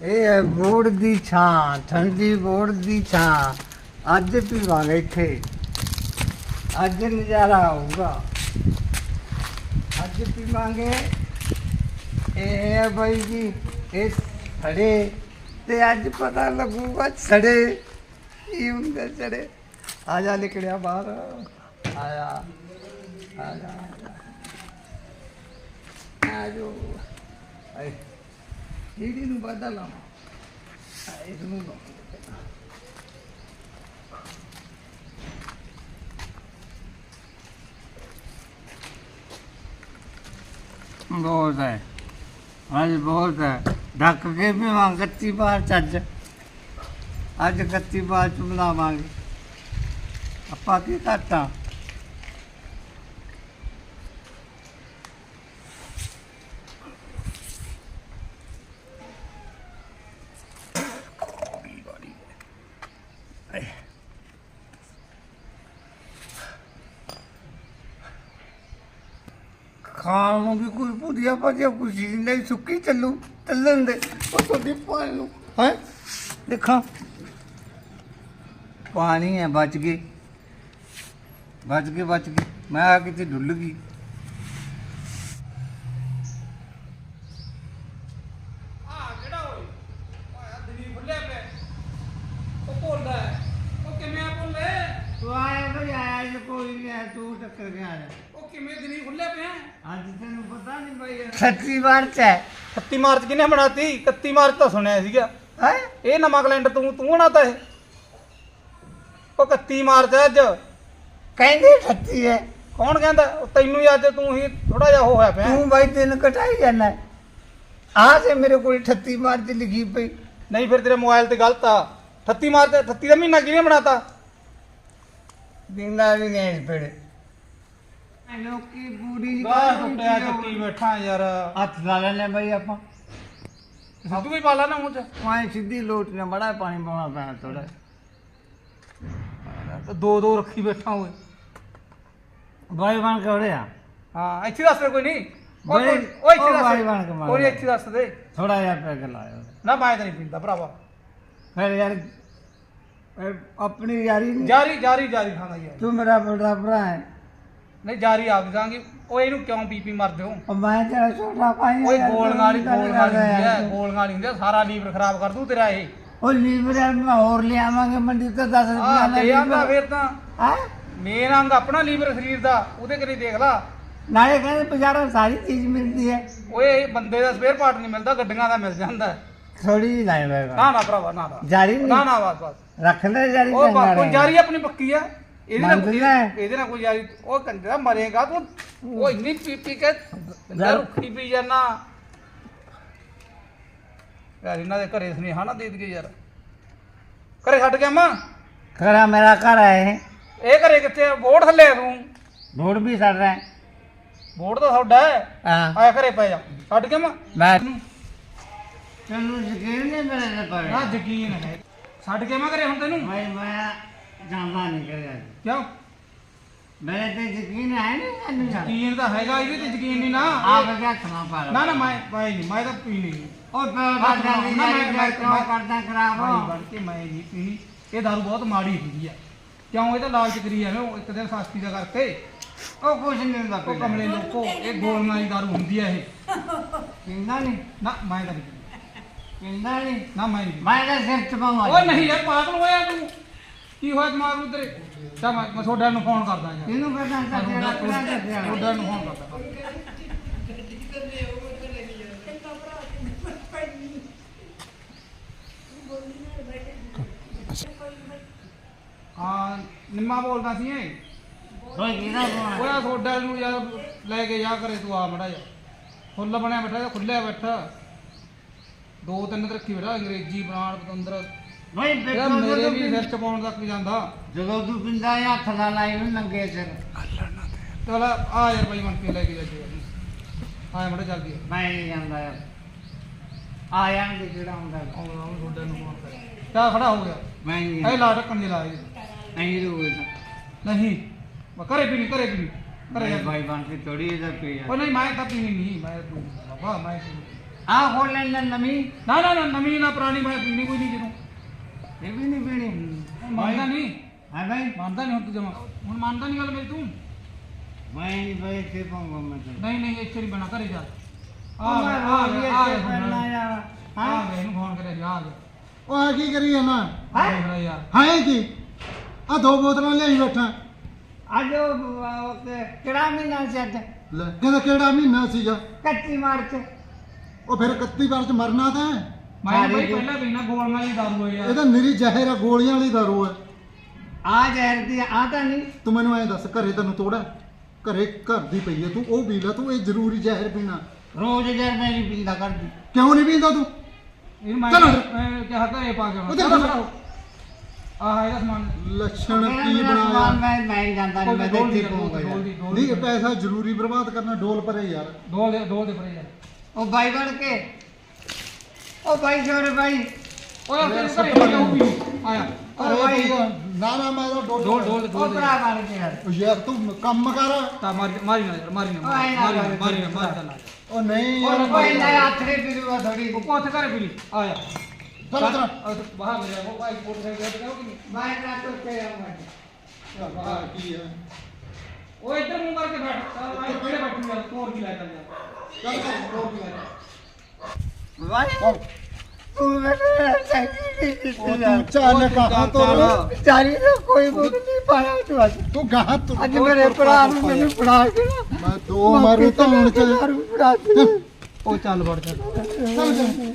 ਇਹ ਹੈ ਬੋੜ ਦੀ ਛਾਂ ਠੰਡੀ ਬੋੜ ਦੀ ਛਾਂ ਅੱਜ ਪੀਵਾਂਗੇ ਇੱਥੇ ਅੱਜ ਨਜ਼ਾਰਾ ਆਊਗਾ ਅੱਜ ਪੀਵਾਂਗੇ ਇਹ ਹੈ ਬਾਈ ਜੀ ਇਹ ਸੜੇ ਤੇ ਅੱਜ ਪਤਾ ਲੱਗੂਗਾ ਸੜੇ ਕੀ ਹੁੰਦੇ ਸੜੇ ਆ ਜਾ ਨਿਕਲਿਆ ਬਾਹਰ ਆਇਆ ਆ ਜਾ ਆ ਜੋ ਆਏ ਜਿਹੜੀ ਨੂੰ ਵਾਧਾ ਲਾਵਾਂ। ਇਸ ਨੂੰ ਲਾਵਾਂ। ਬਹੁਤ ਹੈ। ਅੱਜ ਬਹੁਤ ਹੈ। ਢੱਕ ਕੇ ਵੀ ਵਾਂ ਕੱਤੀ ਬਾਰ ਚੱਜ ਅੱਜ। ਕੱਤੀ ਬਾਰ ਚ ਬਣਾਵਾਂਗੇ ਆਪਾਂ ਕੀ ਕਰਤਾ ਖਾਣ ਨੂੰ ਵੀ ਕੋਈ ਭਾਜਿਆ ਕੁਝ ਚੀਜ਼ ਨਹੀਂ ਸੁੱਕੀ ਚੱਲੂ ਚੱਲਣ ਦੇ। ਉਹ ਤੁਹਾਡੀ ਪਾਣੀ ਨੂੰ ਹੈ? ਦੇਖਾਂ। ਪਾਣੀ ਹੈ ਬਚ ਗਏ। ਬਚ ਗਏ ਬਚ ਗਏ। ਮੈਂ ਆ ਕਿਤੇ ਡੁੱਲ ਗਈ। ਤੂੰ ਆਇਆ ਆਇਆ ਕੋਈ ਨਹੀਂ ਤੂੰ ਟੱਕਰ ਗਿਆ ਆ ਉਹ ਕਿਵੇਂ ਦਿਨੀ ਫੁੱਲਿਆ ਪਿਆ ਅੱਜ ਤੈਨੂੰ ਪਤਾ ਨਹੀਂ ਬਈ ਸੱਚੀ ਵਾਰ ਚ ਹੈ। 31 ਮਾਰਚ ਕਿਨੇ ਬਣਾਤੀ? 31 ਮਾਰਚ ਤਾਂ ਸੁਣਿਆ ਸੀਗਾ। ਹੈ? ਇਹ ਨਵਾਂ ਕੈਲੰਡਰ ਤੂੰ ਤੂੰ ਬਣਾਤਾ ਇਹ? ਉਹ 31 ਮਾਰਚ ਹੈ ਅੱਜ। ਕਹਿੰਦੇ ਠੱਤੀ ਹੈ। ਕੌਣ ਕਹਿੰਦਾ? ਉਹ ਤੈਨੂੰ ਹੀ ਅੱਜ ਤੂੰ ਹੀ ਥੋੜਾ ਜਿਹਾ ਉਹ ਹੋਇਆ ਪਿਆ। ਤੂੰ ਬਾਈ ਦਿਨ ਕਟਾਈ ਜਾਣਾ ਆ ਤੇ ਮੇਰੇ ਕੋਲ 38 ਮਾਰਚ ਲਿਖੀ ਪਈ। ਨਹੀਂ ਫਿਰ ਤੇਰੇ ਮੋਬਾਈਲ ਤੇ ਗਲਤ ਆ। 38 ਮਾਰਚ 38 ਦਾ ਮਹੀਨਾ ਕਿਹਨੇ ਬਣਾਤਾ? ਦਿੰਦਾ ਵੀ ਨਹੀਂ ਪੇੜੇ ਲੋਕੀ ਪੂਰੀ ਗਾਹ ਟੁੱਟਿਆ ਚੱਕੀ ਬੈਠਾ ਯਾਰ। ਹੱਥ ਲਾ ਲੈਣੇ ਬਈ ਆਪਾਂ। ਸਿੱਧੂ ਵੀ ਪਾਲਾ ਨਾ ਮੂੰਹ ਚ। ਪਾਣੀ ਸਿੱਧੀ ਲੋਟ ਨੇ ਬੜਾ ਪਾਣੀ ਪਾਉਣਾ ਪੈਣਾ ਥੋੜਾ ਤੇ ਦੋ ਦੋ ਰੱਖੀ ਬੈਠਾ ਓਏ ਬਾਈ ਬਣ ਕੇ ਉੜਿਆ ਹਾਂ ਇੱਥੇ ਦੱਸ ਦੇ ਕੋਈ ਨਹੀਂ। ਇੱਥੇ ਦੱਸ ਬਾਈ ਬਣ ਕੇ ਮਾਰ ਕੋਈ ਇੱਥੇ ਦੱਸ ਦੇ। ਥੋੜਾ ਜਿਹਾ ਪੈਗ ਲਾਇਆ ਨਾ ਮੈਂ ਤਾਂ ਨਹੀਂ ਪੀਂਦਾ ਭਰਾਵਾ। ਫਿਰ ਯਾਰ ਇਹ ਆਪਣੀ ਯਾਰੀ ਨਹੀਂ ਜਾਰੀ ਜਾਰੀ ਜਾਰੀ ਖਾਂਦਾ ਯਾਰ। ਤੂੰ ਮੇਰਾ ਬੜਾ ਭਰਾ ਹੈ। ਨਹੀਂ ਜਾਰੀ ਆਪ ਜਾਾਂਗੇ ਉਹ ਇਹਨੂੰ ਕਿਉਂ ਪੀਪੀ ਮਰਦੇ ਹੋ? ਉਹ ਮੈਂ ਤੇਰਾ ਛੋਟਾ ਭਾਈ ਓਏ ਗੋਲ ਗਾਲੀ ਗੱਲ ਗੋਲ ਹੁੰਦੀ। ਹੈ ਗੋਲ ਗਾਲੀ ਹੁੰਦੀ ਹੈ ਸਾਰਾ ਲੀਵਰ ਖਰਾਬ ਕਰ ਦੂ ਤੇਰਾ ਇਹ। ਉਹ ਲੀਵਰ ਮੈਂ ਹੋਰ ਲਿਆਵਾਂਗੇ ਮੰਡੀ ਤੋਂ 10 ਆ ਰੁਪਏ ਤੇ ਆਂਦਾ ਫਿਰ ਤਾਂ। ਹਾਂ? ਮੇਨ ਅੰਗ ਆਪਣਾ ਲੀਵਰ ਸਰੀਰ ਦਾ ਉਹਦੇ ਕਰੀ ਦੇਖ ਲਾ। ਨਾਲੇ ਕਹਿੰਦੇ ਬਾਜ਼ਾਰੋਂ ਸਾਰੀ ਚੀਜ਼ ਮਿਲਦੀ ਹੈ ਓਏ ਇਹ ਬੰਦੇ ਦਾ ਸਪੇਅਰ ਪਾਰਟ ਨਹੀਂ ਮਿਲਦਾ ਗੱਡੀਆਂ ਦਾ ਮਿਲ ਜਾਂਦਾ। ਥੋੜੀ ਜਿਹੀ ਲਾਏ ਨਾ ਨਾ ਭਰਾਵਾ ਨਾ ਨਾ। ਜਾਰੀ ਨਾ ਨਹੀਂ। ਨਾ ਬਸ ਬਸ। ਰੱਖ ਲੈ ਜਾਰੀ ਉਹ ਚੰਗਾ ਬਾ- ਕੋਈ ਰਹੇਗਾ। ਜਾਰੀ ਆਪਣੀ ਪੱਕੀ ਆ। ਇਹਦੇ ਨਾਲ ਮੰਨਦੀ ਹੈ। ਇਹਦੇ ਨਾਲ ਕੋਈ ਜਾਰੀ ਉਹ ਕੰਜਰਾ ਮਰੇਗਾ ਤੂੰ। ਉਹ ਇੰਨੀ ਪੀ ਪੀ ਕੇ ਕੰਜਰਾ ਰੁੱਖੀ ਪੀ ਜਾਣਾ ਯਾਰ ਇਹਨਾਂ ਦੇ ਘਰੇ ਸੁਨੇਹਾ ਨਾ ਦੇ ਦਈਏ ਯਾਰ। ਘਰੇ ਛੱਡ ਗਿਆ ਮਾਂ ਖਰਾ ਮੇਰਾ ਘਰ ਹੈ ਇਹ। ਘਰੇ ਕਿੱਥੇ ਆ? ਬੋਰਡ ਥੱਲੇ ਆ ਤੂੰ। ਬੋੜ ਵੀ ਸੜ ਰਿਹਾ ਹੈ। ਬੋਰਡ ਤਾਂ ਤੁਹਾਡਾ ਹੈ। ਹਾਂ। ਆਇਆ ਘਰੇ ਪੈ ਜਾ। ਛੱਡ ਗਿਆ ਮਾਂ ਮੈਂ ਤੈਨੂੰ ਯਕੀਨ ਨਹੀਂ ਮੇਰੇ ਤੇ ਨਾ ਯਕੀਨ ਹੈ। ਛੱਡ ਕੇ ਮੈਂ ਘਰੇ ਹੁਣ ਤੈਨੂੰ? ਮੈਂ ਮੈਂ ਜਾਂਦਾ ਨਹੀਂ ਕਰਿਆ ਕਿਉਂ? ਮੇਰੇ ਤੇ ਯਕੀਨ ਹੈ ਨਹੀਂ ਤੈਨੂੰ ਯਾਰ ਯਕੀਨ ਤਾਂ ਹੈਗਾ ਇਹਦੇ ਤੇ ਯਕੀਨ ਨਹੀਂ ਨਾ। ਆਪ ਕਿਆ ਖਣਾ ਪਾ ਨਾ ਨਾ ਮੈਂ ਮੈਂ ਨਹੀਂ ਮੈਂ ਤਾਂ ਪੀਣੀ ਨਹੀਂ ਉਹ ਪਿਓ ਦਾ ਜਾਂਦੀ ਨਾ, ਜਾਰੀ ਮੈਂ- ਮੈਂ ਕਿਉਂ ਕਰਦਾ ਭਾਈ ਖਰਾਬ ਬਣ ਕੇ ਮੈਂ ਨਹੀਂ ਪੀਣੀ ਇਹ ਦਾਰੂ ਬਹੁਤ ਮਾੜੀ ਹੁੰਦੀ ਆ। ਕਿਉਂ? ਇਹ ਤਾਂ ਲਾਲਚ ਕਰੀ ਜਾਂਦੇ ਉਹ ਇੱਕ ਦਿਨ ਸਸਤੀ ਦਾ ਕਰਕੇ। ਉਹ ਕੁਛ ਨਹੀਂ ਹੁੰਦਾ ਉਹ ਕਮਲੇ ਲੋਕੋ ਇਹ ਗੋਲੀਆਂ ਦੀ ਦਾਰੂ ਹੁੰਦੀ ਆ ਇਹ। ਪਿੰਦਾ ਨਹੀਂ। ਨਾ ਮੈਂ ਤਾਂ ਨਹੀਂ ਪੀਂਦਾ। ਪਿੰਦਾ ਨਹੀਂ। ਨਾ ਮੈਂ ਨਹੀਂ ਮੈਂ ਤਾਂ ਸਿਰ ਚਪਾਉਂਗਾ ਓਏ ਨਹੀਂ ਯਾਰ ਪਾਗਲ ਹੋਇਆ ਤੂੰ। ਕੀ ਹੋਇਆ ਦਿਮਾਗ ਨੂੰ ਤੇਰੇ? ਚਾ ਮੈਂ ਤੁਹਾਡਾ ਨੂੰ ਫੋਨ ਕਰਦਾ ਯਾਰ। ਇਹਨੂੰ ਤੇਰਾ ਤੁਹਾਡਾ ਨੂੰ ਫੋਨ ਕਰਦਾ। ਹਾਂ ਨਿੰਮਾ ਬੋਲਦਾ ਸੀ ਇਹ। ਕੋਈ ਕਿਹਦਾ ਫੋਨ ਓਏ ਤੁਹਾਡਾ ਨੂੰ ਯਾਰ ਲੈ ਕੇ ਜਾ ਕਰੇ ਤੂੰ ਆ ਮੜਾ ਜਾ। ਫੁੱਲ ਬਣਿਆ ਬੈਠਾ ਜਾਂ ਖੁੱਲਿਆ ਬੈਠਾ। ਦੋ ਤਿੰਨ ਤੇ ਰੱਖੀ ਬੈਠਾ ਅੰਗਰੇਜ਼ੀ ਬਣਾਉਣ ਪਤੰਦਰ। ਬਈ ਯਾਰ ਬੇਟਾ ਮੇਰੇ ਵੀ ਸਿਰ ਚ ਪਾਉਣ ਤੱਕ ਜਾਂਦਾ। ਜਦੋਂ ਤੂੰ ਪਿੰਦਾ ਆ ਹੱਥ ਨਾਲ ਲਾਈ ਨੂੰ ਨੰਗੇ ਸਿਰ। ਚਲ ਆ ਯਾਰ ਬਾਈ ਮਨ ਕੇ ਲੈ ਕੇ ਜਾ ਜੀ ਆ ਮੜਾ ਜਲਦੀ ਮੈਂ ਨਹੀਂ ਜਾਂਦਾ ਯਾਰ। ਆ ਜਾਣਗੇ ਕਿਹੜਾ ਹੁੰਦਾ? ਆਉਂ ਆਉਂ ਤੁਹਾਡਾ ਨੂੰ ਫੋਨ ਕਰ। ਕਿਆ ਖੜਾ ਹੋ ਗਿਆ? ਮੈਂ ਨਹੀਂ ਇਹ ਲਾ ਢੱਕਣ ਦੇ ਲਾ ਇਹ। ਨਹੀਂ ਰੋਜ਼ ਨਹੀਂ ਮੈਂ ਘਰੇ ਪੀਣੀ ਘਰੇ ਪੀਣੀ ਘਰੇ ਅਰੇ ਜਾ ਭਾਈ ਬਣ ਕੇ ਥੋੜੀ ਇਹਦਾ ਪੀ ਉਹ ਨਹੀਂ ਮੈਂ ਤਾਂ ਪੀਣੀ ਨਹੀਂ ਮੈਂ ਤੂੰ ਬਾਬਾ ਮੈਂ ਪੀਣੀ। ਆ ਖੋਲ ਲੈਣਾ ਨਵੀਂ। ਨਾ ਨਾ ਨਾ ਨਵੀਂ ਨਾ ਪੁਰਾਣੀ ਮੈਂ ਪੀਣੀ ਕੋਈ ਨਹੀਂ ਜਿਹਨੂੰ। ਇਹ ਵੀ ਨਹੀਂ ਪੀਣੀ। ਮੰਨਦਾ ਨਹੀਂ। ਹਾਂ ਭਾਈ। ਮੰਨਦਾ ਨਹੀਂ ਹੁਣ ਤੂੰ ਜਮਾ। ਹੁਣ ਮੰਨਦਾ ਨਹੀਂ ਗੱਲ ਮੇਰੀ ਤੂੰ। ਮੈਂ ਨਹੀਂ ਭਾਈ ਤੇ ਪਾਉਂਗਾ ਮੈਂ ਤੇ ਨਹੀਂ ਨਹੀਂ ਇੱਥੇ ਨਹੀਂ ਬਣਾ ਘਰੇ ਜਾ। ਆ ਆ ਗਿਆ, ਮੈਂ ਆ ਆ ਗਿਆ ਆ ਗਿਆ ਕਰਨਾ ਹੁਣ। ਯਾਰ। ਆ ਹਾਂ? ਗਿਆ ਇਹਨੂੰ ਫੋਨ ਕਰਿਆ ਜਾ ਆ ਗਿਆ ਉਹ ਆ ਕੀ ਕਰੀ ਹੈਂ? ਦੇਖ ਲੈ ਯਾਰ। ਹਾਂ ਕੀ? ਆ ਦੋ ਬੋਤਲਾਂ ਲਿਆਈ ਬੈਠਾ। ਅੱਜ ਉਹ ਤੇ ਕਿਹੜਾ ਮਹੀਨਾ ਸੀ ਅੱਜ? ਲੈ ਕਹਿੰਦਾ ਕਿਹੜਾ ਮਹੀਨਾ ਸੀਗਾ? ਕੱਚੀ ਮਾਰਚ। ਉਹ ਫਿਰ 31 ਵਾਰ ਚ ਮਰਨਾ ਤਾਂ ਹੈ। ਮੈਂ ਬਈ ਪਹਿਲਾਂ ਪੀਣਾ ਗੋਲ ਵਾਲੀ ਦਾਰੂ ਹੈ ਯਾਰ। ਇਹ ਤਾਂ ਨਿਰੀ ਜ਼ਹਿਰ ਆ ਗੋਲੀਆਂ ਵਾਲੀ ਦਾਰੂ ਹੈ। ਆ ਜ਼ਹਿਰ ਦੀ ਆ ਤਾਂ ਨਹੀਂ। ਤੂੰ ਮੈਨੂੰ ਐਂ ਦੱਸ ਘਰੇ ਤੈਨੂੰ ਤੋੜਾ ਘਰੇ ਘਰ ਦੀ ਪਈ ਹੈ ਤੂੰ ਉਹ ਪੀ ਲੈ ਤੂੰ ਇਹ ਜ਼ਰੂਰੀ ਜ਼ਹਿਰ ਪੀਣਾ। ਰੋਜ਼ ਜ਼ਹਿਰ ਮੈਂ ਨਹੀਂ ਪੀਂਦਾ ਕਰਦੀ ਕਿਉਂ ਨਹੀਂ ਪੀਂਦਾ ਤੂੰ? ਇਹਨੂੰ ਮੈਂ ਚਲੋ। ਮੈਂ ਕਿਹਾ ਘਰੇ ਪਾ ਕੇ ਉਹਦੇ ਆਉਣਾ ਨਾਲ। ਆਹ ਇਹਦਾ ਸਮਾਨ। ਲੱਛਣ ਕੀ ਬਣਾਇਆ? ਮੈਂ ਮੈਂ ਨਹੀਂ ਜਾਂਦਾ ਨਹੀਂ ਮੈਂ ਦੇਖੀ ਪਊਂਗਾ ਯਾਰ। ਨਹੀਂ ਇਹ ਪੈਸਾ ਜ਼ਰੂਰੀ ਬਰਬਾਦ ਕਰਨਾ ਡੋਲ ਪਰੇ ਯਾਰ। ਡੋਲ ਦੇ ਡੋਲ ਦੇ ਪਰੇ ਯਾਰ। ਉਹ ਬਾਈ ਬਣ ਕੇ ਉਹ ਬਾਈ ਓਏ ਯਾਰ, ਤੇਰੇ ਸੱਟ ਘਰੇ ਮਾਰੀ। ਹੋਊਗੀ ਆਇਆ? ਓ ਭਾਈ। ਨਾ ਨਾ ਮੈਂ ਤਾਂ ਡੋਲ ਡੋਲ ਡੋਲ ਉਹ ਦੇ ਭਰਾ ਬਣ ਕੇ ਯਾਰ। ਉਹ ਯਾਰ ਤੂੰ ਕੰਮ ਕਰ। ਤਾਂ ਮਾਰੀ ਮਾਰੀ ਨਾ ਯਾਰ ਮਾਰੀ ਨਾ ਮਾਰੀ ਨਾ ਮਾਰੀ, ਮਾਰੀ ਨਾ ਮਾਰੀ ਨਾ। ਉਹ ਨਹੀਂ ਉਹ ਉਹ ਇਹਨਾਂ ਹੱਥ ਨੇ ਪੀਲੂਆ ਥੋੜੀ ਉਹ ਕੋਥੇ ਘਰੇ ਪੀ ਲਈ ਆਇਆ ਚਲ ਚਲ। ਬਾਹਰ ਮੇਰੇ ਉਹ ਭਾਈ ਮੋਟਰਸਾਈਕਲ ਤੇ ਕਿ ਨਹੀਂ। ਮੈਂ ਨਾ ਤੋਂ ਕੇ ਆਉਂਗਾ ਬਾਹਰ ਕੀ ਹੈ ਉਹ ਇੱਧਰ ਮੂੰਹ ਕਰਕੇ ਬੈਠ। ਚੱਲ ਭਾਈ ਕਿਹੜੇ ਬੈਠੂ। ਯਾਰ ਹੋਰ ਕੀ ਲੈ ਚੱਲ ਚੱਲ ਚੱਲ ਹੋਰ ਕੀ ਹੈ ਤੂੰ ਤੂੰ ਚੱਲ ਕਹਾਂ ਤੋਂ ਚਾਰੀ ਦਾ ਕੋਈ ਮੁੱਕ ਨਹੀਂ ਪਾਇਆ ਤੂੰ ਅੱਜ ਤੂੰ ਗਾਹ ਤੁਰ ਅੱਜ ਮੇਰੇ ਭਰਾ ਨੂੰ ਮੈਨੂੰ ਫੜਾ ਕੇ ਨਾ। ਮੈਂ ਦੋ ਮਾਰੂ ਧੌਣ ਚ ਮਾਰੂ ਫੜਾ ਕੇ ਉਹ ਚੱਲ ਵੜ ਚੱਲ ਚੱਲ ਚੱਲ